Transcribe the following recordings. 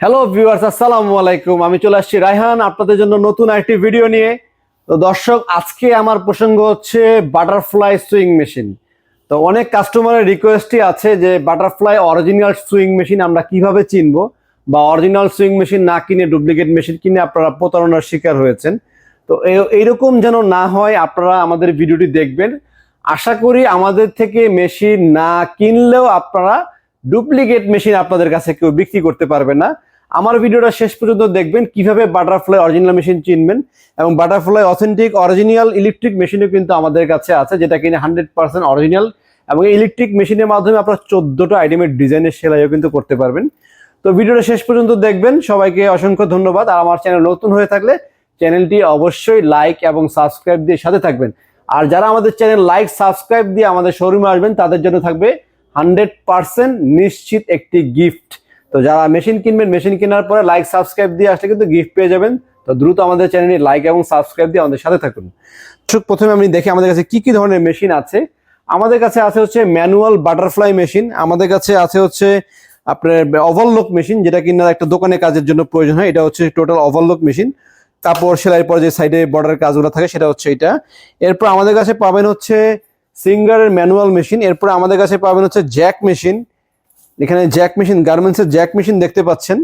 Hello viewers আসসালামু আলাইকুম। আমি চলে আসছি রায়হান, আপনাদের জন্য নতুন একটি ভিডিও নিয়ে। তো দর্শক, আজকে আমার প্রসঙ্গ হচ্ছে বাটারফ্লাই সুইং মেশিন তো অনেক কাস্টমারের রিকোয়েস্টই আছে যে বাটারফ্লাই অরিজিনাল সুইং মেশিন আমরা কীভাবে চিনব? বা অরিজিনাল সুইং মেশিন না কিনে ডুপ্লিকেট মেশিন কিনে আপনারা প্রতারণার শিকার হয়েছেন। তো এই- এইরকম যেন না হয়, আপনারা আমাদের ভিডিওটি দেখবেন। আশা করি আমাদের থেকে মেশিন না কিনলেও আপনারা ডুপ্লিকেট মেশিন আপনাদের কাছে কেউ বিক্রি করতে পারবে না। আমার ভিডিওটা শেষ পর্যন্ত দেখবেন কীভাবে বাটারফ্লাই অরিজিনাল মেশিন চিনবেন এবং বাটারফ্লাই অথেন্টিক অরিজিনাল ইলেকট্রিক মেশিনও কিন্তু আমাদের কাছে আছে, যেটা কিনে হান্ড্রেড পার্সেন্ট অরিজিনাল এবং ইলেকট্রিক মেশিনের মাধ্যমে আপনারা চোদ্দটা আইটেমের ডিজাইনের সেলাইও কিন্তু করতে পারবেন। তো ভিডিওটা শেষ পর্যন্ত দেখবেন। সবাইকে অসংখ্য ধন্যবাদ। আর আমার চ্যানেল নতুন হয়ে থাকলে চ্যানেলটি অবশ্যই লাইক এবং সাবস্ক্রাইব দিয়ে সাথে থাকবেন। আর যারা আমাদের চ্যানেল লাইক সাবস্ক্রাইব দিয়ে আমাদের শোরুমে আসবেন, তাদের জন্য থাকবে হান্ড্রেড পার্সেন্ট নিশ্চিত একটি গিফট তো যারা মেশিন কিনবেন মেশিন কেনার পরে লাইক সাবস্ক্রাইব দিয়ে আসলে কিন্তু গিফট পেয়ে যাবেন। তো দ্রুত আমাদের চ্যানেলে লাইক এবং সাবস্ক্রাইব দিয়ে আমাদের সাথে থাকুন। প্রথমে আমি দেখি আমাদের কাছে কি কি ধরনের মেশিন আছে। আমাদের কাছে আছে হচ্ছে ম্যানুয়াল বাটারফ্লাই মেশিন আমাদের কাছে আছে হচ্ছে আপনার ওভারলোক মেশিন যেটা কিনা একটা দোকানে কাজের জন্য প্রয়োজন হয়। এটা হচ্ছে টোটাল ওভারলোক মেশিন কাপড় সেলাই পর যে সাইডে বর্ডার কাজগুলো থাকে, সেটা হচ্ছে এটা। এরপর আমাদের কাছে পাবেন হচ্ছে সিঙ্গারের ম্যানুয়াল মেশিন এরপর আমাদের কাছে পাবেন হচ্ছে জ্যাক মেশিন এখানে জ্যাক মেশিন গার্মেন্টসের জ্যাক মেশিন দেখতে পাচ্ছেন।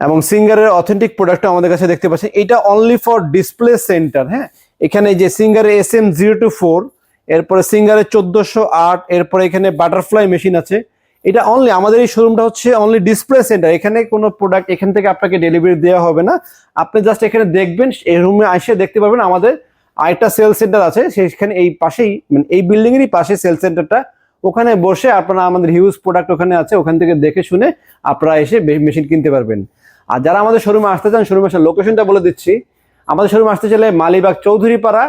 এবং সিঙ্গারের অথেন্টিক প্রোডাক্ট আমাদের কাছে দেখতে পাচ্ছেন। এটা অনলি ফর ডিসপ্লে সেন্টার হ্যাঁ? এখানে যে সিঙ্গারের S M zero two four এরপরে সিঙ্গারের চোদ্দোশো আট, এরপরে এখানে বাটারফ্লাই মেশিন আছে। এটা অনলি আমাদের এই শোরুমটা হচ্ছে অনলি ডিসপ্লে সেন্টার এখানে কোনো প্রোডাক্ট এখান থেকে আপনাকে ডেলিভারি দেওয়া হবে না। আপনি জাস্ট এখানে দেখবেন, এই রুমে এসে দেখতে পারবেন আমাদের আরেকটা সেল সেন্টার আছে। সেখানে এই পাশেই মানে এই বিল্ডিংয়েরই পাশে সেল সেন্টারটা ওখানে বসে আপনারা আমাদের হিউজ প্রোডাক্ট ওখানে আছে, ওখান থেকে দেখে শুনে আপনারা এসে মেশিন কিনতে পারবেন। আর যারা আমাদের শোরুমে আসতে চান শোরুমে আসার লোকেশনটা বলে দিচ্ছি। আমাদের শোরুমে আসতে চাইলে মালিবাগ চৌধুরী পাড়া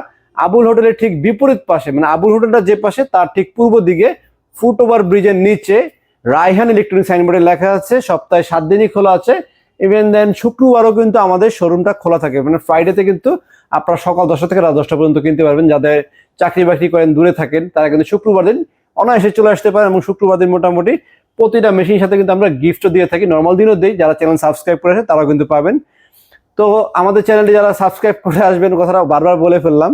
আবুল হোটেলের ঠিক বিপরীত পাশে মানে আবুল হোটেলটা যে পাশে, তার ঠিক পূর্ব দিকে ফুট ওভার ব্রিজের নিচে রায়হান ইলেকট্রনিক সাইনবোর্ডে লেখা আছে, সপ্তাহে সাত দিনই খোলা আছে। ইভেন দেন শুক্রবারও কিন্তু আমাদের শোরুমটা খোলা থাকে। মানে ফ্রাইডেতে কিন্তু আপনারা সকাল দশটা থেকে রাত দশটা পর্যন্ত কিনতে পারবেন। যাদের চাকরি বাকরি করেন, দূরে থাকেন, তারা কিন্তু শুক্রবার দিন অনায়াসে চলে আসতে পারেন এবং শুক্রবার মোটামুটি প্রতিটা মেশিনের সাথে কিন্তু আমরা গিফটও দিয়ে থাকি। নর্মাল দিনও দিই, যারা চ্যানেল সাবস্ক্রাইব করে আসে তারাও কিন্তু পাবেন। তো আমাদের চ্যানেলটি যারা সাবস্ক্রাইব করে আসবেন, কথাটা বারবার বলে ফেললাম।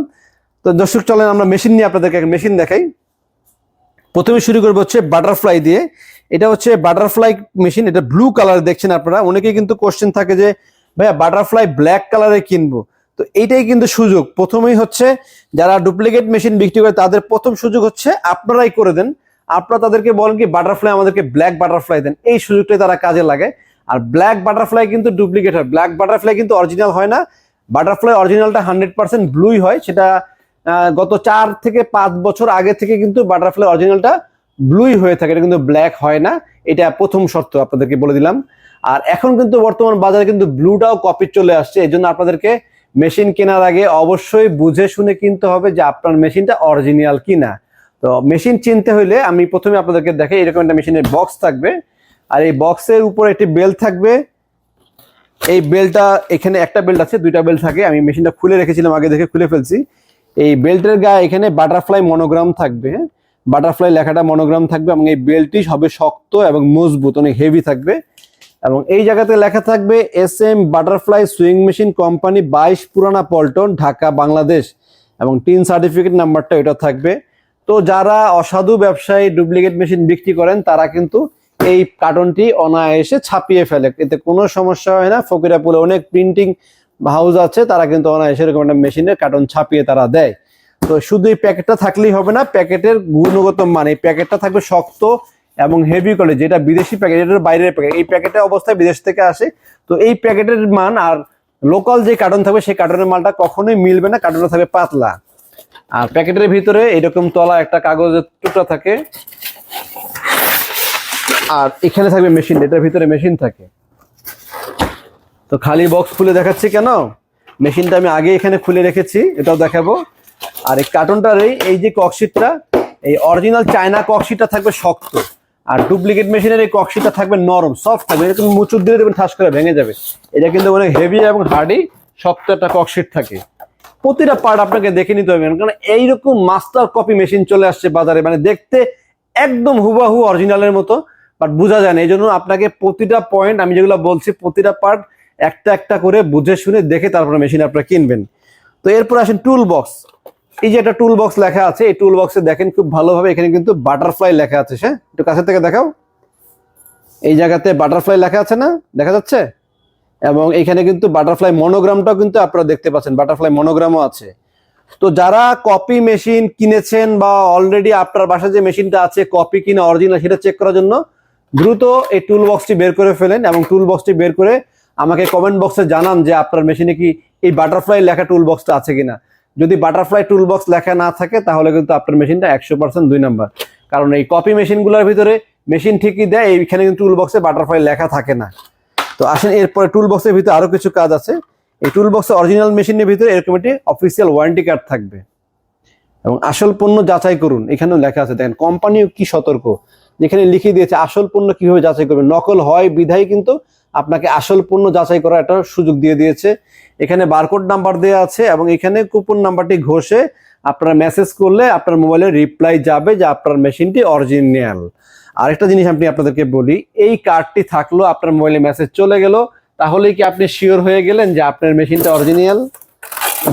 তো দর্শক, চলেন আমরা মেশিন নিয়ে আপনাদেরকে মেশিন দেখাই। প্রথমে শুরু করব হচ্ছে বাটারফ্লাই দিয়ে। এটা হচ্ছে বাটারফ্লাই মেশিন এটা ব্লু কালার দেখছেন আপনারা। অনেকেই কিন্তু কোশ্চেন থাকে যে, ভাইয়া বাটারফ্লাই ব্ল্যাক কালারে কিনবো? তো এইটাই কিন্তু সুযোগ। প্রথমেই হচ্ছে যারা ডুপ্লিকেট মেশিন বিক্রি করে, তাদের প্রথম সুযোগ হচ্ছে আপনারাই করে দেন। আপনারা তাদেরকে বলেন কি বাটারফ্লাই আমাদেরকে ব্ল্যাক বাটারফ্লাই দেন। এই সুযোগটাই তারা কাজে লাগে আর ব্ল্যাক বাটারফ্লাই কিন্তু ডুপ্লিকেট হয়। ব্ল্যাক বাটারফ্লাই কিন্তু অরিজিনাল হয় না। বাটারফ্লাই অরিজিনালটা হান্ড্রেড পার্সেন্ট ব্লুই হয়। সেটা গত চার থেকে পাঁচ বছর আগে থেকে কিন্তু বাটারফ্লাই অরিজিনালটা ব্লুই হয়ে থাকে। এটা কিন্তু ব্ল্যাক হয় না। এটা প্রথম শর্ত আপনাদেরকে বলে দিলাম। আর এখন কিন্তু বর্তমান বাজারে কিন্তু ব্লুটাও কপি চলে আসছে। এই জন্য আপনাদেরকে মেশিন কেনার আগে অবশ্যই বুঝে শুনে কিনতে হবে যে আপনার মেশিনটা অরিজিনাল কিনা। তো মেশিন চিনতে হইলে আমি প্রথমে আপনাদেরকে দেখাই এরকম একটা মেশিনের বক্স থাকবে। আর এই বক্সের উপরে একটি বেল থাকবে। এই বেলটা, এখানে একটা বেল্ট আছে, দুইটা বেল্ট থাকে। আমি মেশিনটা খুলে রেখেছিলাম, আগে দেখে খুলে ফেলছি। এই বেল্টের গায়ে এখানে বাটারফ্লাই মনোগ্রাম থাকবে হ্যাঁ? বাটারফ্লাই লেখাটা মনোগ্রাম থাকবে এবং এই বেল্টটি হবে শক্ত এবং মজবুত, অনেক হেভি থাকবে। এবং এই জায়গাতে লেখা থাকবে, S M Butterfly swing machine company বাইশ পুরানা পল্টন, ঢাকা, বাংলাদেশ। এবং টিন সার্টিফিকেট নাম্বারটা এটা থাকবে। তো যারা অসাধু ব্যবসায়ী ডুপ্লিকেট মেশিন বিক্রি করেন, তারা কিন্তু এই কার্টনটি অনায়াসে ছাপিয়ে ফেলে। এতে কোনো সমস্যা হয় না। ফকিরাপুলে অনেক প্রিন্টিং হাউস আছে, তারা কিন্তু অনায়াসে এরকম একটা মেশিনের কার্টন ছাপিয়ে তারা দেয়। তো শুধু এই প্যাকেটটা থাকলেই হবে না, প্যাকেটের গুণগত মান। এই প্যাকেটটা থাকবে শক্ত এবং হেভি করে যেটা বিদেশি প্যাকেট এটার বাইরের প্যাকেট এই প্যাকেটের অবস্থায় বিদেশ থেকে আসে। তো এই প্যাকেটের মান আর লোকাল যে কার্টন থাকবে, সেই কার্টনের মালটা কখনোই মিলবে না কার্টনটা থাকবে পাতলা। আর প্যাকেটের ভিতরে এরকম তলা, একটা কাগজের টুকরা থাকে। আর এখানে থাকবে মেশিন এটার ভিতরে মেশিন থাকে। তো খালি বক্স খুলে দেখাচ্ছি কেন? মেশিনটা আমি আগে এখানে খুলে রেখেছি, এটাও দেখাবো। আর এই কার্টনটার এই যে ককশিটটা এই অরিজিনাল চায়না ককশিটটা থাকবে শক্ত। আর ডুপ্লিকেট মেশিনের এই ককশিটটা থাকবে নরম সফট থাকবে। এরকম মুচুর দিলে দেখবেন ঠাস করে ভেঙে যাবে। এটা কিন্তু অনেক হেভি এবং হার্ডি শক্ত একটা ককশিট থাকে। প্রতিটা পার্ট আপনাকে দেখে নিতে হবে, কারণ এইরকম মাস্টার কপি মেশিন চলে আসছে বাজারে। মানে দেখতে একদম হুবাহু অরিজিনালের মতো বাট বোঝা যায় না। এই জন্য আপনাকে প্রতিটা পয়েন্ট আমি যেগুলো বলছি, প্রতিটা পার্ট একটা একটা করে বুঝে শুনে দেখে তারপরে মেশিন আপনারা কিনবেন। তো এরপর আসেন টুল বক্স এই যে একটা টুল বক্স লেখা আছে, এই টুল বক্সে দেখেন খুব ভালোভাবে এখানে কিন্তু বাটারফ্লাই লেখা আছে হ্যাঁ? একটু কাছে থেকে দেখাও। এই জায়গাতে বাটারফ্লাই লেখা আছে না? দেখা যাচ্ছে? এবং এখানে কিন্তু বাটারফ্লাই মনোগ্রামটাও কিন্তু আপনারা দেখতে পাচ্ছেন বাটারফ্লাই মনোগ্রামও আছে। তো যারা কপি মেশিন কিনেছেন বা অলরেডি আপনার বাসায় যে মেশিনটা আছে কপি কিনা অরিজিনাল সেটা চেক করার জন্য দ্রুত এই টুল বক্সটি বের করে ফেলেন এবং টুল বক্সটি বের করে আমাকে কমেন্ট বক্সে জানান যে আপনার মেশিনে কি এই বাটারফ্লাই লেখা টুল বক্সটা আছে কিনা। যদি বাটারফ্লাই টুল বক্স লেখা না থাকে, তাহলে কিন্তু আপনার মেশিনটা একশো পার্সেন্ট দুই নাম্বার। কারণ এই কপি মেশিনগুলোর ভিতরে মেশিন ঠিকই দেয়, এইখানে কিন্তু টুল বক্সে বাটারফ্লাই লেখা থাকে না। তো আসেন, এরপরে টুল বক্সের ভিতরে আরও কিছু কাজ আছে। এই টুল বক্সে অরিজিনাল মেশিনের ভিতরে এরকম একটি অফিসিয়াল ওয়ারেন্টি কার্ড থাকবে। এবং আসল পণ্য যাচাই করুন, এখানেও লেখা আছে। দেখেন কোম্পানিও কি সতর্ক। যেখানে লিখে দিয়েছে, আসল পণ্য কীভাবে যাচাই করবেন নকল হয়, বিধায় কিন্তু আপনাকে আসল পণ্য যাচাই করার একটা সুযোগ দিয়ে দিয়েছে। এখানে বারকোড নাম্বার দেওয়া আছে এবং এখানে কুপন নাম্বারটি ঘষে আপনারা মেসেজ করলে আপনার মোবাইলে রিপ্লাই যাবে যে আপনার মেশিনটি অরিজিনাল আরেকটা জিনিস আমি আপনাদেরকে বলি, এই কার্ডটি থাকল, আপনার মোবাইলে মেসেজ চলে গেল তাহলে কি আপনি শিওর হয়ে গেলেন যে আপনার মেশিনটা অরিজিনাল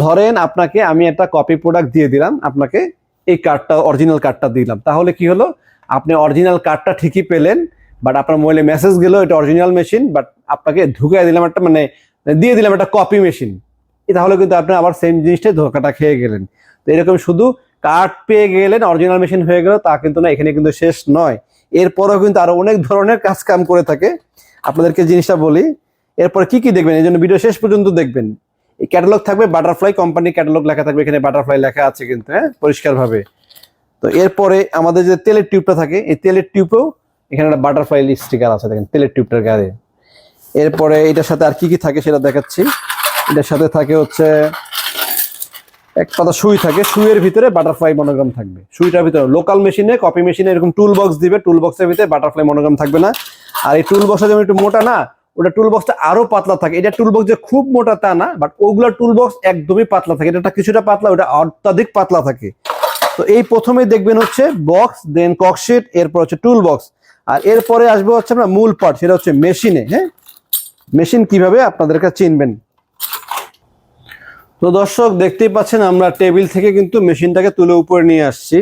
ধরেন আপনাকে আমি একটা কপি প্রোডাক্ট দিয়ে দিলাম, আপনাকে এই কার্ডটা অরিজিনাল কার্ডটা দিলাম। তাহলে কি হলো? আপনি অরিজিনাল কার্ডটা ঠিকই পেলেন বাট আপনার মোবাইলে মেসেজ গেল এটা অরিজিনাল মেশিন বাট আপনাকে ঢুকিয়ে দিলাম একটা মানে দিয়ে দিলাম একটা কপি মেশিন তাহলে কিন্তু আপনি আবার সেম জিনিসটাই ধোকাটা খেয়ে গেলেন। তো এরকম শুধু কার্ড পেয়ে গেলেন অরিজিনাল মেশিন হয়ে গেল, তা কিন্তু না, এখানে কিন্তু শেষ নয়। এরপরেও কিন্তু আরও অনেক ধরনের কাজ কাম করে থাকে। আপনাদেরকে জিনিসটা বলি, এরপরে কি কি দেখবেন? এই জন্য ভিডিও শেষ পর্যন্ত দেখবেন। এই ক্যাটালগ থাকবে বাটারফ্লাই কোম্পানি ক্যাটালগ লেখা থাকবে, এখানে বাটারফ্লাই লেখা আছে কিন্তু হ্যাঁ পরিষ্কারভাবে। তো এরপরে আমাদের যে তেলের টিউবটা থাকে, এই তেলের টিউবেও এখানে একটা বাটারফ্লাই স্টিকার আছে, দেখেন, তেলের টিউবটার গায়ে। এরপরে এটার সাথে আর কি কি থাকে সেটা দেখাচ্ছি। এটার সাথে থাকে হচ্ছে, এক পাতা সুই থাকে, সুইয়ের ভিতরে বাটারফ্লাই মনোগ্রাম থাকবে। সুইটার ভিতরে লোকাল মেশিনে কপি মেশিনে এরকম টুল বক্স দিবে টুল বক্সের ভিতরে বাটারফ্লাই মনোগ্রাম থাকবে না। আর এই টুল বক্সটা যেমন একটু মোটা না, ওটা টুল বক্সটা আরও পাতলা থাকে। এটা টুল বক্স যে খুব মোটা তা না বাট ওগুলো টুল বক্স একদমই পাতলা থাকে। এটা কিছুটা পাতলা, ওটা অত্যাধিক পাতলা থাকে। তো এই প্রথমে দেখবেন হচ্ছে বক্স দেন ককশিট এরপর হচ্ছে টুল বক্স আর এরপরে আসবে হচ্ছে আমরা মূল পার্ট সেটা হচ্ছে মেশিনে হ্যাঁ? মেশিন কীভাবে আপনাদের কাছে চিনবেন? তো দর্শক, দেখতেই পাচ্ছেন আমরা টেবিল থেকে কিন্তু মেশিনটাকে তুলে উপরে নিয়ে আসছি।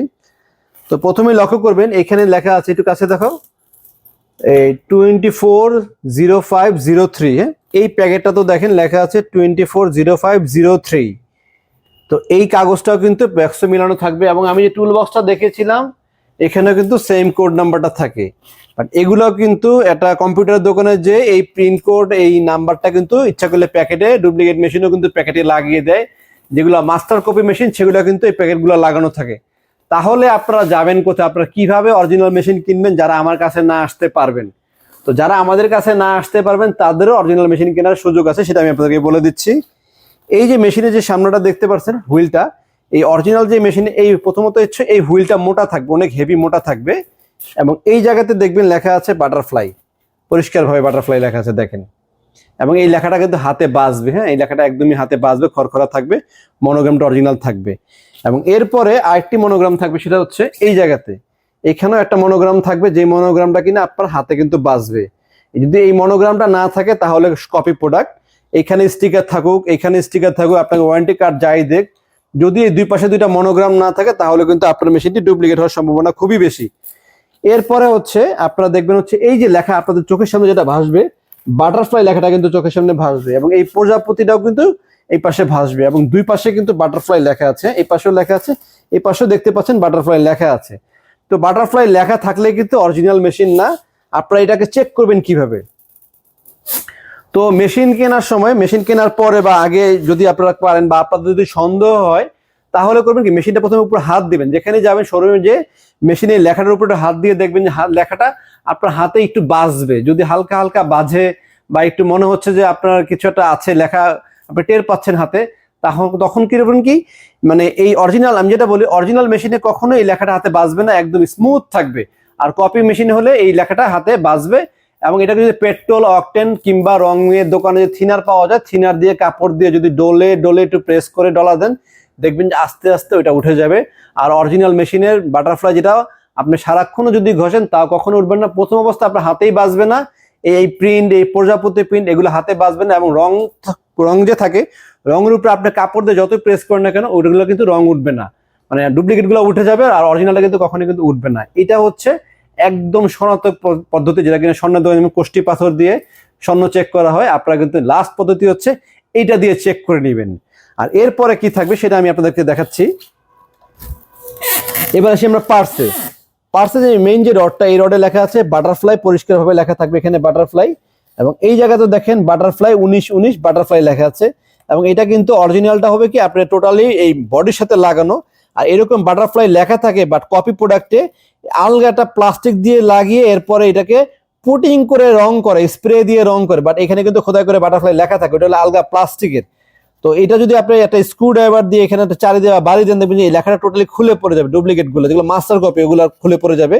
তো প্রথমে লক্ষ্য করবেন, এখানে লেখা আছে, একটু কাছে দেখো এই twenty four zero five zero three হ্যাঁ? এই প্যাকেটটা তো দেখেন, লেখা আছে twenty four zero five zero three তো এই কাগজটাও কিন্তু ব্যাক্সে মিলানো থাকবে এবং আমি যে টুল বক্সটা দেখেছিলাম, এখানেও কিন্তু সেম কোড নাম্বারটা থাকে। বাট এগুলো কিন্তু একটা কম্পিউটার দোকানে যে এই প্রিন্ট কোড এই নাম্বারটা কিন্তু ইচ্ছা করলে প্যাকেটে ডুপ্লিকেট মেশিনও কিন্তু প্যাকেটে লাগিয়ে দেয়। যেগুলো মাস্টার কপি মেশিন সেগুলো কিন্তু এই প্যাকেটগুলো লাগানো থাকে। তাহলে আপনারা যাবেন কোথায়? আপনারা কীভাবে অরিজিনাল মেশিন কিনবেন যারা আমার কাছে না আসতে পারবেন? তো যারা আমাদের কাছে না আসতে পারবেন, তাদেরও অরিজিনাল মেশিন কেনার সুযোগ আছে, সেটা আমি আপনাদেরকে বলে দিচ্ছি। এই যে মেশিনে যে সামনেটা দেখতে পাচ্ছেন হুইলটা, এই অরিজিনাল যে মেশিনে এই প্রথমত হচ্ছে এই হুইলটা মোটা থাকবে, অনেক হেভি মোটা থাকবে এবং এই জায়গাতে দেখবেন লেখা আছে বাটারফ্লাই পরিষ্কারভাবে বাটারফ্লাই লেখা আছে, দেখেন। এবং এই লেখাটা কিন্তু হাতে বাঁচবে হ্যাঁ? এই লেখাটা একদমই হাতে বাঁচবে খড়খড়া থাকবে মনোগ্রামটা অরিজিনাল থাকবে। এবং এরপরে আরেকটি মনোগ্রাম থাকবে, সেটা হচ্ছে এই জায়গাতে। এখানেও একটা মনোগ্রাম থাকবে যে মনোগ্রামটা কিনা আপনার হাতে কিন্তু বাঁচবে যদি এই মনোগ্রামটা না থাকে, তাহলে কপি প্রোডাক্ট এখানে স্টিকার থাকুক, এখানে স্টিকার থাকুক, আপনাকে ওয়ারেন্টি কার্ড যাই দেখ যদি এই দুই পাশে দুইটা মনোগ্রাম না থাকে, তাহলে কিন্তু আপনার মেশিনটি ডুপ্লিকেট হওয়ার সম্ভাবনা খুবই বেশি। এরপরে হচ্ছে, আপনারা দেখবেন হচ্ছে, এই যে লেখা আপনাদের চোখের সামনে যেটা ভাসবে বাটারফ্লাই লেখাটা কিন্তু চোখের সামনে ভাসবে এবং এই প্রজাপতিটাও কিন্তু এই পাশে ভাসবে এবং দুই পাশে কিন্তু বাটারফ্লাই লেখা আছে, এই পাশেও লেখা আছে, এই পাশেও দেখতে পাচ্ছেন বাটারফ্লাই লেখা আছে। তো বাটারফ্লাই লেখা থাকলে কিন্তু অরিজিনাল মেশিন না। আপনারা এটাকে চেক করবেন কীভাবে? তো মেশিন কেনার সময়, মেশিন কেনার পরে বা আগে যদি আপনারা পারেন বা আপনাদের যদি সন্দেহ হয়, তাহলে করবেন কি, মেশিনটা প্রথমে উপর হাত দিবেন। যেখানে যাবেন শোরুমে যে মেশিনের লেখাটার উপরে হাত দিয়ে দেখবেন যে লেখাটা আপনার হাতে একটু বাজবে। যদি হালকা হালকা বাজে বা একটু মনে হচ্ছে যে আপনার কিছু একটা আছে, লেখা আপনি টের পাচ্ছেন হাতে তখন তখন কি করবেন কি মানে এই অরিজিনাল আমি যেটা বলি অরিজিনাল মেশিনে কখনো এই লেখাটা হাতে বাজবে না, একদম স্মুথ থাকবে। আর কপি মেশিনে হলে এই লেখাটা হাতে বাজবে এবং এটা যদি পেট্রোল, অকটেন কিংবা রঙের দোকানে যে থিনার পাওয়া যায়, থিনার দিয়ে কাপড় দিয়ে যদি ডোলে ডোলে একটু প্রেস করে ডলা দেন, দেখবেন যে আস্তে আস্তে ওইটা উঠে যাবে। আর অরিজিনাল মেশিনের বাটারফ্লাই যেটা, আপনি সারাক্ষণও যদি ঘষেন, তাও কখনো উঠবেন না। প্রথম অবস্থা আপনার হাতেই বাঁচবে না। এই প্রিন্ট এই প্রজাপতি প্রিন্ট এগুলো হাতে বাঁচবে না এবং রং রং যে থাকে, রঙের উপরে আপনি কাপড় দিয়ে যতই প্রেস করেন না কেন, ওইগুলো কিন্তু রং উঠবে না। মানে ডুপ্লিকেটগুলো উঠে যাবে আর অরিজিনালটা কিন্তু কখনো কিন্তু উঠবে না। এটা হচ্ছে একদম সনাতক পদ্ধতি যেটা কিনা স্বর্ণ দোকান কোষ্টি পাথর দিয়ে স্বর্ণ চেক করা হয়, আপনারা কিন্তু লাস্ট পদ্ধতি হচ্ছে এইটা দিয়ে চেক করে নেবেন। আর এরপরে কি থাকবে সেটা আমি আপনাদেরকে দেখাচ্ছি। এবার আসি আমরা পার্সে পার্সে যে মেইন যে রডটা এই রডে লেখা আছে বাটারফ্লাই পরিষ্কারভাবে লেখা থাকবে এখানে বাটারফ্লাই এবং এই জায়গাতে দেখেন বাটারফ্লাই উনিশ উনিশ বাটারফ্লাই লেখা আছে। এবং এটা কিন্তু অরিজিনালটা হবে কি, আপনার টোটালি এই বডির সাথে লাগানো। আর এরকম বাটারফ্লাই লেখা থাকে বাট কপি প্রোডাক্টে আলগাটা প্লাস্টিক দিয়ে লাগিয়ে এরপরে এটাকে পুটিং করে রং করে স্প্রে দিয়ে রং করে বাট এখানে কিন্তু খোদাই করে বাটারফ্লাই লেখা থাকে, ওটা হলো আলগা প্লাস্টিকের তো এটা যদি আপনি একটা স্ক্রু ড্রাইভার দিয়ে এখানে একটা চারি দেওয়া বাড়ি দেন, দেখবেন যে এই লেখাটা টোটালি খুলে পড়ে যাবে ডুপ্লিকেটগুলো, যেগুলো মাস্টার কপি ওগুলো খুলে পড়ে যাবে।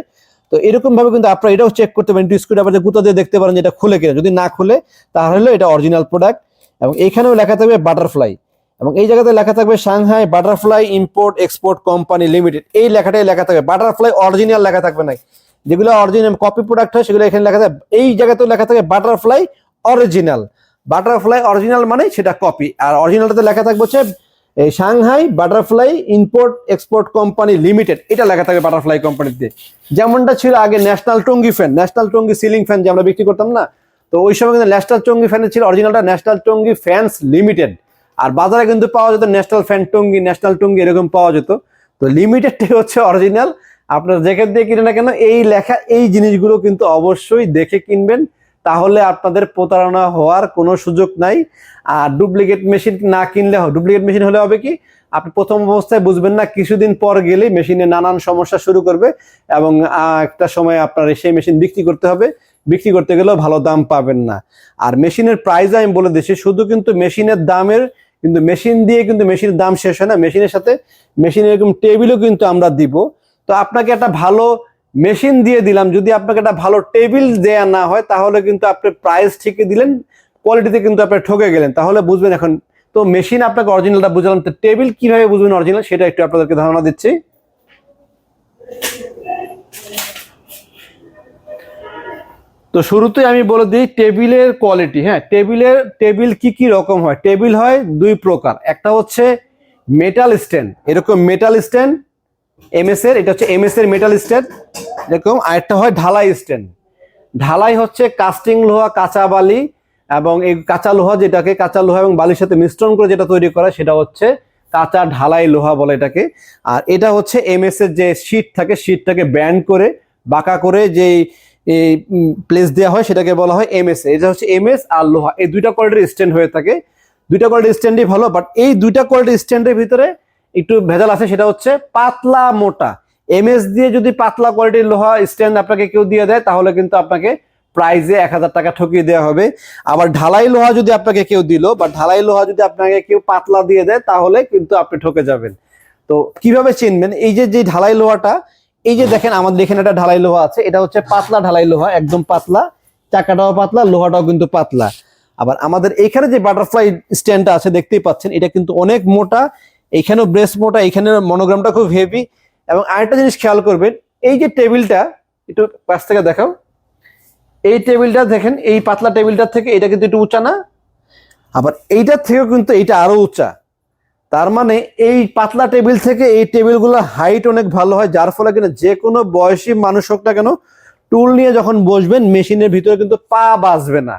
তো এরকম ভাবে কিন্তু আপনারা এটাও চেক করতে পারেন স্ক্রু ড্রাইভার গুঁতো দিয়ে দেখতে পারেন যে এটা খুলে কিনা। যদি না খুলে, তাহলে এটা অরিজিনাল প্রোডাক্ট এবং এখানেও লেখা থাকবে বাটারফ্লাই এবং এই জায়গাতে লেখা থাকবে Shanghai Butterfly import export company limited. এই লেখাটাই লেখা থাকবে। বাটারফ্লাই অরিজিনাল লেখা থাকবে না যেগুলো অরিজিনাল কপি প্রোডাক্ট হয়, সেগুলো এখানে লেখা থাকে এই জায়গাতেও লেখা থাকে বাটারফ্লাই অরিজিনাল। বাটারফ্লাই অরিজিনাল মানে সেটা কপি আর অরিজিনালটাতে লেখা থাকবে হচ্ছে, এই Shanghai Butterfly import export company limited. এটা লেখা থাকে বাটারফ্লাই কোম্পানিতে যেমনটা ছিল আগে National Tongi fan. National Tongi ceiling fan যে আমরা বিক্রি করতাম না, তো ওই সময় কিন্তু ন্যাশনাল টঙ্গি ফ্যানের ছিল, অরিজিনালটা ন্যাশনাল টঙ্গি ফ্যান্স লিমিটেড। আর বাজারে কিন্তু পাওয়া যেত national fan Tongi, national Tungi এরকম পাওয়া যেত। তো লিমিটেডটাই হচ্ছে অরিজিনাল আপনার যেখান দিয়ে কিনে না কেন, এই লেখা, এই জিনিসগুলো কিন্তু অবশ্যই দেখে কিনবেন। তাহলে আপনাদের প্রতারণা হওয়ার কোনো সুযোগ নাই। আর ডুপ্লিকেট মেশিন না কিনলে ডুপ্লিকেট মেশিন হলে হবে কি, আপনি প্রথম অবস্থায় বুঝবেন না, কিছুদিন পর গেলেই মেশিনে নানান সমস্যা শুরু করবে এবং একটা সময় আপনার সেই মেশিন বিক্রি করতে হবে। বিক্রি করতে গেলেও ভালো দাম পাবেন না। আর মেশিনের প্রাইস আমি বলে দিচ্ছি, শুধু কিন্তু মেশিনের দামের কিন্তু মেশিন দিয়ে কিন্তু মেশিনের দাম শেষ হয় না। মেশিনের সাথে মেশিনের এরকম টেবিলও কিন্তু আমরা দিব। তো আপনাকে একটা ভালো মেশিন দিয়ে দিলাম। যদি আপনাকে একটা ভালো টেবিল দেয়া না হয়, তাহলে কিন্তু আপনি প্রাইস ঠিকই দিলেন কোয়ালিটিতে কিন্তু আপনি ঠকে গেলেন। তাহলে বুঝবেন এখন। তো মেশিন আপনাকে অরিজিনালটা বুঝলাম। তো টেবিল কীভাবে বুঝবেন অরিজিনাল সেটা একটু আপনাদেরকে ধারণা দিচ্ছি। তো শুরুতেই আমি বলে দিই, টেবিলের কোয়ালিটি হ্যাঁ টেবিলের, টেবিল কি কি রকম হয়? টেবিল হয় দুই প্রকার। একটা হচ্ছে মেটাল স্ট্যান্ড এরকম মেটাল স্ট্যান্ড এমএস এর, এটা হচ্ছে এমএস এর মেটাল স্ট্যান্ড এরকম। আরেকটা হয় ঢালাই স্ট্যান্ড ঢালাই হচ্ছে কাস্টিং লোহা, কাঁচা বালি এবং এই কাঁচা লোহা যেটাকে, কাঁচা লোহা এবং বালির সাথে মিশ্রণ করে যেটা তৈরি করা, সেটা হচ্ছে কাঁচা ঢালাই লোহা বলে এটাকে। আর এটা হচ্ছে এমএস এর যে শীট থাকে শীটটাকে ব্যান্ড করে, বাঁকা করে যে প্লেস দেওয়া হয়, সেটাকে বলা হয় এমএস এটা হচ্ছে এমএস আর লোহা। এই দুইটা কোয়ালিটির স্ট্যান্ড হয়ে থাকে। দুইটা কোয়ালিটির স্ট্যান্ডই ভালো বাট এই দুইটা কোয়ালিটির স্ট্যান্ডের ভিতরে একটু ভেজাল আছে, সেটা হচ্ছে পাতলা মোটা। এমএস দিয়ে যদি পাতলা কোয়ালিটির লোহা স্ট্যান্ড আপনাকে কেউ দিয়ে দেয়, তাহলে কিন্তু আপনাকে প্রাইজে এক হাজার টাকা ঠকিয়ে দেওয়া হবে। আবার ঢালাই লোহা যদি আপনাকে কেউ দিল বা ঢালাই লোহা যদি আপনাকে কেউ পাতলা দিয়ে দেয়, তাহলে কিন্তু আপনি ঠকে যাবেন। তো কীভাবে চিনবেন? এই যে যে ঢালাই লোহাটা এই যে দেখেন, আমাদের এখানে একটা ঢালাই লোহা আছে। এটা হচ্ছে পাতলা ঢালাই লোহা, একদম পাতলা। চাকাটাও পাতলা, লোহাটাও কিন্তু পাতলা। আবার আমাদের এখানে যে বাটারফ্লাই স্ট্যান্ডটা আছে, দেখতেই পাচ্ছেন, এটা কিন্তু অনেক মোটা। এখানেও ব্রেস মোটা, এখানে মনোগ্রামটা খুব হেভি এবং আরেকটা জিনিস খেয়াল করবেন, এই যে টেবিলটা, একটু পাশ থেকে দেখাও। এই টেবিলটা দেখেন, এই পাতলা টেবিলটার থেকে এটা কিন্তু একটু উঁচা না? আবার এইটার থেকেও কিন্তু এইটা আরও উঁচা। তার মানে এই পাতলা টেবিল থেকে এই টেবিলগুলো হাইট অনেক ভালো হয়, যার ফলে কিনা যে কোনো বয়সী মানুষ হোক না কেন টুল নিয়ে যখন বসবেন, মেশিনের ভিতরে কিন্তু পা বাজবে না।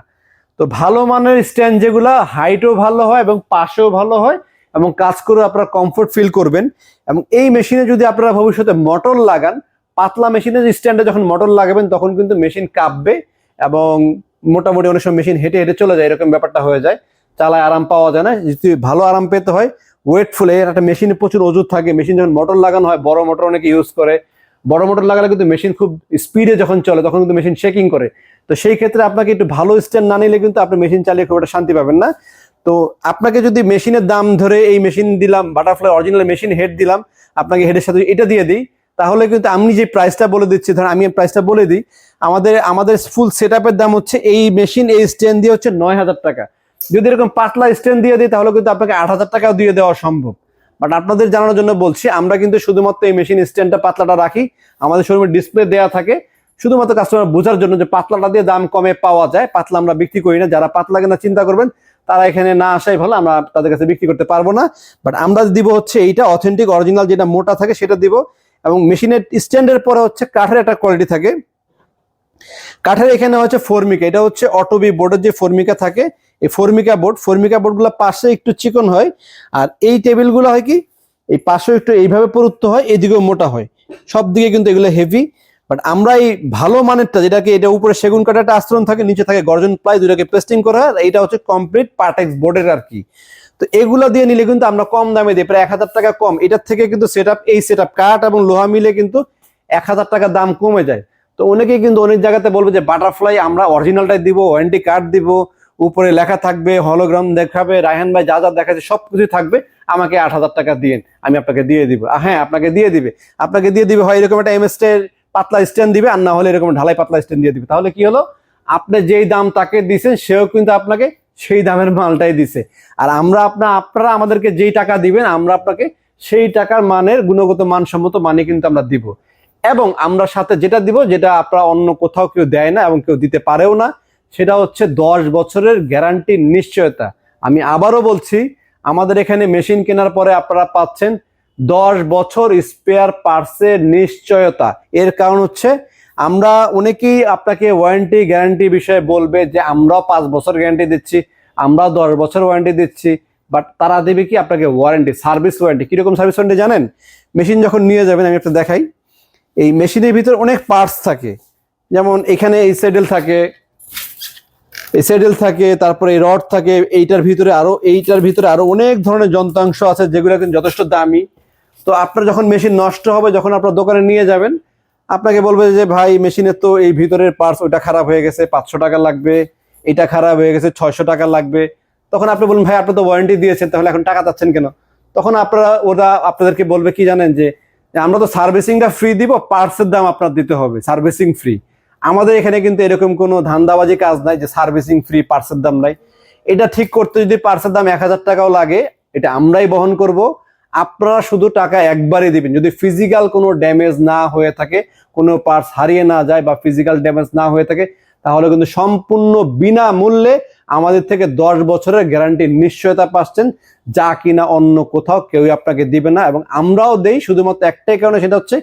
তো ভালো মানের স্ট্যান্ড যেগুলো হাইটও ভালো হয় এবং পাশেও ভালো হয় এবং কাজ করে আপনারা কমফোর্ট ফিল করবেন। এবং এই মেশিনে যদি আপনারা ভবিষ্যতে মোটর লাগান, পাতলা মেশিনের স্ট্যান্ডে যখন মোটর লাগাবেন, তখন কিন্তু মেশিন কাঁপবে এবং মোটামুটি অনেক সময় মেশিন হেঁটে হেঁটে চলে যায়, এরকম ব্যাপারটা হয়ে যায়। চালায় আরাম পাওয়া যায় না, যদি ভালো আরাম পেতে হয় ওয়েটফুল এর একটা মেশিনে প্রচুর ওজুর থাকে। মেশিন যখন মোটর লাগানো হয়, বড় মোটর অনেকে ইউজ করে। বড় মোটর লাগালে কিন্তু মেশিন খুব স্পিডে যখন চলে, তখন কিন্তু মেশিন শেকিং করে। তো সেই ক্ষেত্রে আপনাকে একটু ভালো স্ট্যান্ড না নিলে কিন্তু আপনি মেশিন চালিয়ে খুব একটা শান্তি পাবেন না। তো আপনাকে যদি মেশিনের দাম ধরে এই মেশিন দিলাম বাটারফ্লাই অরিজিনাল মেশিন হেড দিলাম, আপনাকে হেডের সাথে এটা দিয়ে দিই, তাহলে কিন্তু আমি যে প্রাইসটা বলে দিচ্ছি, ধরেন আমি প্রাইসটা বলে দিই, আমাদের আমাদের ফুল সেট দাম হচ্ছে এই মেশিন এই স্ট্যান্ড দিয়ে হচ্ছে নয় হাজার টাকা। যদি এরকম পাতলা স্ট্যান্ড দিয়ে দিই, তাহলে কিন্তু আপনাকে আট হাজার টাকাও দিয়ে দেওয়া সম্ভব। বাট আপনাদের জানানোর জন্য বলছি, আমরা কিন্তু শুধুমাত্র এই মেশিন স্ট্যান্ডটা পাতলাটা রাখি। আমাদের শোরুমে ডিসপ্লে দেওয়া থাকে। শুধুমাত্র কাস্টমার বোঝার জন্য যে পাতলাটা দিয়ে দাম কমে পাওয়া যায়, পাতলা আমরা বিক্রি করি না। যারা পাতলা কেনা চিন্তা করবেন, তারা এখানে না আসাই ভালো, আমরা তাদের কাছে বিক্রি করতে পারব না। বাট আমরা দিব হচ্ছে এইটা অথেন্টিক অরিজিনাল যেটা মোটা থাকে, সেটা দিব। এবং মেশিনের স্ট্যান্ডের পরে হচ্ছে কাঠের একটা কোয়ালিটি থাকে। কাঠের এখানে হচ্ছে ফর্মিকা এটা হচ্ছে অটোবি বোর্ডের যে ফর্মিকা থাকে এই ফর্মিকা বোর্ড ফর্মিকা বোর্ডগুলো পাশে একটু চিকন হয়, আর এই টেবিলগুলো হয় কি? এই পাশে একটু এইভাবে প্রযুক্ত হয়, এদিকেও মোটা হয়। সব দিকে কিন্তু এগুলো হেভি বাট আমরা এই ভালো মানেরটা, যেটাকে এটা উপরে সেগুন একটা আস্তরণ থাকে, নিচে থাকে গর্জন প্লাই দুটাকে পেস্টিং করা হয় এইটা হচ্ছে কমপ্লিট পার্টেক্স বোর্ডের আর কি। তো এগুলো দিয়ে নিলে কিন্তু আমরা কম দামে দিই, প্রায় এক হাজার টাকা কম। এটার থেকে কিন্তু সেট এই সেট কাঠ এবং লোহা মিলে কিন্তু এক হাজার টাকা দাম কমে যায়। তো অনেকেই কিন্তু অনেক জায়গাতে বলবে যে বাটারফ্লাই আমরা অরিজিনালটাই দিব ওয়ারেন্টি কার্ড দিব। উপরে লেখা থাকবে হলোগ্রাম দেখাবে, রায়হান ভাই যা যা দেখাচ্ছে সব কিছু থাকবে, আমাকে আট হাজার টাকা দিন আমি আপনাকে দিয়ে দিব। হ্যাঁ আপনাকে দিয়ে দিবে। আপনাকে দিয়ে দিবে হয় এরকম একটা এমএস পাতলা স্ট্যান্ড দিবে, আর না হলে এরকম ঢালাই পাতলা স্ট্যান্ড দিয়ে দিবে। তাহলে কি হলো? আপনি যেই দাম তাকে দিছেন, সেও কিন্তু আপনাকে সেই দামের মালটাই দিছে। আর আমরা আপনা, আপনারা আমাদেরকে যেই টাকা দিবেন, আমরা আপনাকে সেই টাকার মানের গুণগত মানসম্মত মানে কিন্তু আমরা দিব। এবং আমরা সাথে যেটা দিব, যেটা আপনারা অন্য কোথাও কেউ দেয় না এবং কেউ দিতে পারেও না সেটা হচ্ছে দশ বছরের গ্যারান্টির নিশ্চয়তা। আমি আবারও বলছি, আমাদের এখানে মেশিন কেনার পরে আপনারা পাচ্ছেন দশ বছর স্পেয়ার পার্টসের নিশ্চয়তা। এর কারণ হচ্ছে, আমরা অনেকেই আপনাকে ওয়ারেন্টি গ্যারান্টি বিষয়ে বলবে যে, আমরাও পাঁচ বছর গ্যারান্টি দিচ্ছি আমরাও দশ বছর ওয়ারেন্টি দিচ্ছি বাট তারা দেবে কি আপনাকে ওয়ারেন্টি সার্ভিস ওয়ারেন্টি কীরকম সার্ভিস ওয়ারেন্টি জানেন? মেশিন যখন নিয়ে যাবেন, আমি একটা দেখাই। এই মেশিনের ভিতরে অনেক পার্টস থাকে। যেমন এখানে এই সেডেল থাকে সেডেল থাকে, তারপরে রড থাকে, এইটার ভিতরে আরও, এইটার ভিতরে আরও অনেক ধরনের যন্ত্রাংশ আছে যেগুলো কিন্তু যথেষ্ট দামি। তো আপনার যখন মেশিন নষ্ট হবে, যখন আপনার দোকানে নিয়ে যাবেন, আপনাকে বলবে যে, ভাই মেশিনের তো এই ভিতরের পার্টস ওইটা খারাপ হয়ে গেছে, পাঁচশো টাকা লাগবে, এটা খারাপ হয়ে গেছে, ছয়শো টাকা লাগবে। তখন আপনি বলুন, ভাই, আপনি তো ওয়ারেন্টি দিয়েছেন, তাহলে এখন টাকা চাচ্ছেন কেন? তখন আপনারা, ওরা আপনাদেরকে বলবে কি জানেন যে, আমরা তো সার্ভিসিংটা ফ্রি দিব পার্টসের দাম আপনার দিতে হবে সার্ভিসিং ফ্রি আমাদের এখানে কিন্তু এরকম কোনো ধান্দাবাজি কাজ নাই যে সার্ভিসিং ফ্রি পার্সের দাম নাই। এটা ঠিক করতে যদি পার্সের দাম এক হাজার টাকাও লাগে, এটা আমরাই বহন করব। আপনারা শুধু টাকা একবারই দিবেন। যদি ফিজিক্যাল কোনো ড্যামেজ না হয়ে থাকে, কোনো পার্স হারিয়ে না যায় বা ফিজিক্যাল ড্যামেজ না হয়ে থাকে, তাহলে কিন্তু সম্পূর্ণ বিনামূল্যে আমাদের থেকে দশ বছরের গ্যারান্টি নিশ্চয়তা পাচ্ছেন। যা কিনা অন্য কোথাও কেউই আপনাকে দিবে না এবং আমরাও দেই। শুধুমাত্র একটাই কারণে সেটা হচ্ছে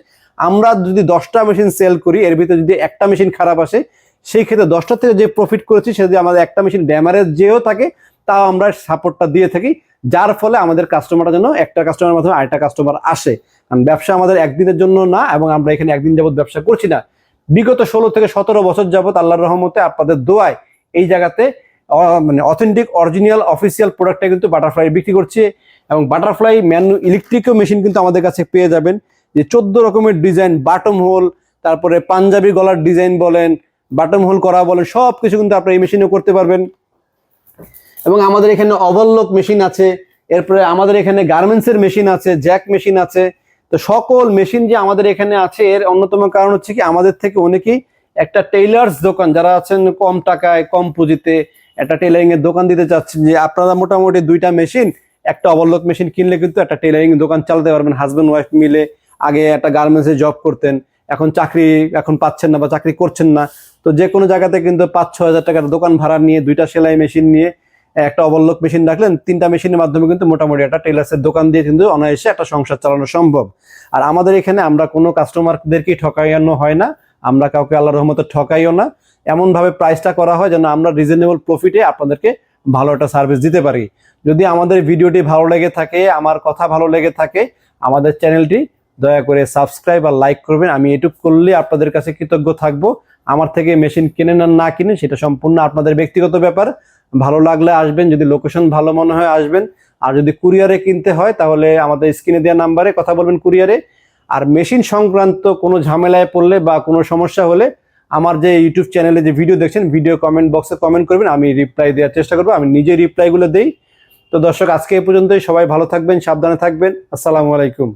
আমরা যদি দশটা মেশিন সেল করি, এর ভিতরে যদি একটা মেশিন খারাপ আসে, সেই ক্ষেত্রে দশটা থেকে যে প্রফিট করেছি সে যদি আমাদের একটা মেশিন ড্যামারেজ যেও থাকে, তাও আমরা সাপোর্টটা দিয়ে থাকি, যার ফলে আমাদের কাস্টমারটা যেন একটা কাস্টমারের মাধ্যমে আরেকটা কাস্টমার আসে। কারণ ব্যবসা আমাদের একদিনের জন্য না, এবং আমরা এখানে একদিন যাবত ব্যবসা করছি না। বিগত ষোলো থেকে সতেরো বছর যাবত আল্লাহর রহমতে আপনাদের দোয়ায় এই জায়গাতে মানে অথেন্টিক অরিজিনাল অফিসিয়াল প্রোডাক্টটা কিন্তু বাটারফ্লাই বিক্রি করছে, এবং বাটারফ্লাই ম্যানু ইলেকট্রিকও মেশিন কিন্তু আমাদের কাছে পেয়ে যাবেন। যে চোদ্দ রকমের ডিজাইন বাটম হোল তারপরে পাঞ্জাবি গলার ডিজাইন বলেন বাটম হোল করা বলেন সব কিছু কিন্তু আপনি এই মেশিনেও করতে পারবেন। এবং আমাদের এখানে ওভারলক মেশিন আছে, এরপরে আমাদের এখানে গার্মেন্টসের মেশিন আছে জ্যাক মেশিন আছে। তো সকল মেশিন যে আমাদের এখানে আছে, এর অন্যতম কারণ হচ্ছে কি, আমাদের থেকে অনেকেই একটা টেইলার্স দোকান, যারা আছেন কম টাকায়, কম পুঁজিতে, একটা টেলারিং এর দোকান দিতে চাচ্ছেন, যে আপনারা মোটামুটি দুইটা মেশিন একটা ওভারলক মেশিন কিনলে কিন্তু একটা টেলারিং দোকান চালাতে পারবেন হাজব্যান্ড ওয়াইফ মিলে। আগে একটা গার্মেন্টসে জব করতেন, এখন চাকরি এখন পাচ্ছেন না বা চাকরি করছেন না। তো যে কোনো জায়গাতে কিন্তু পাঁচ ছ হাজার টাকার দোকান ভাড়া নিয়ে দুইটা সেলাই মেশিন নিয়ে একটা ওভারলক মেশিন রাখলেন, তিনটা মেশিনের মাধ্যমে কিন্তু মোটামুটি একটা টেলার্সের দোকান দিয়ে কিন্তু অনায়াসে একটা সংসার চালানো সম্ভব। আর আমাদের এখানে আমরা কোনো কাস্টমারদেরকেই ঠকাইয়ানো হয় না, আমরা কাউকে আল্লাহ রহমতে ঠকাইও না। এমন ভাবে প্রাইসটা করা হয় যেন আমরা রিজনেবল প্রফিটে আপনাদেরকে ভালো একটা সার্ভিস দিতে পারি। যদি আমাদের ভিডিওটি ভালো লেগে থাকে, আমার কথা ভালো লেগে থাকে, আমাদের চ্যানেলটি দয়া করে সাবস্ক্রাইব আর লাইক করবেন। আমি এটুক করলে আপনাদের কাছে কৃতজ্ঞ থাকব। আমার থেকে মেশিন কিনেন আর না কিনেন সেটা সম্পূর্ণ আপনাদের ব্যক্তিগত ব্যাপার। ভালো লাগলে আসবেন, যদি লোকেশন ভালো মনে হয় আসবেন। আর যদি কুরিয়ারে কিনতে হয়, তাহলে আমাদের স্ক্রিনে দেওয়া নাম্বারে কথা বলবেন কুরিয়ারে আর মেশিন সংক্রান্ত কোনো ঝামেলায় পড়লে বা কোনো সমস্যা হলে আমার যে ইউটিউব চ্যানেলে যে ভিডিও দেখছেন ভিডিও কমেন্ট বক্সে কমেন্ট করবেন। আমি রিপ্লাই দেওয়ার চেষ্টা করব। আমি নিজে রিপ্লাইগুলো দেই। তো দর্শক, আজকে এই পর্যন্তই। সবাই ভালো থাকবেন, সাবধানে থাকবেন। আসসালামু আলাইকুম।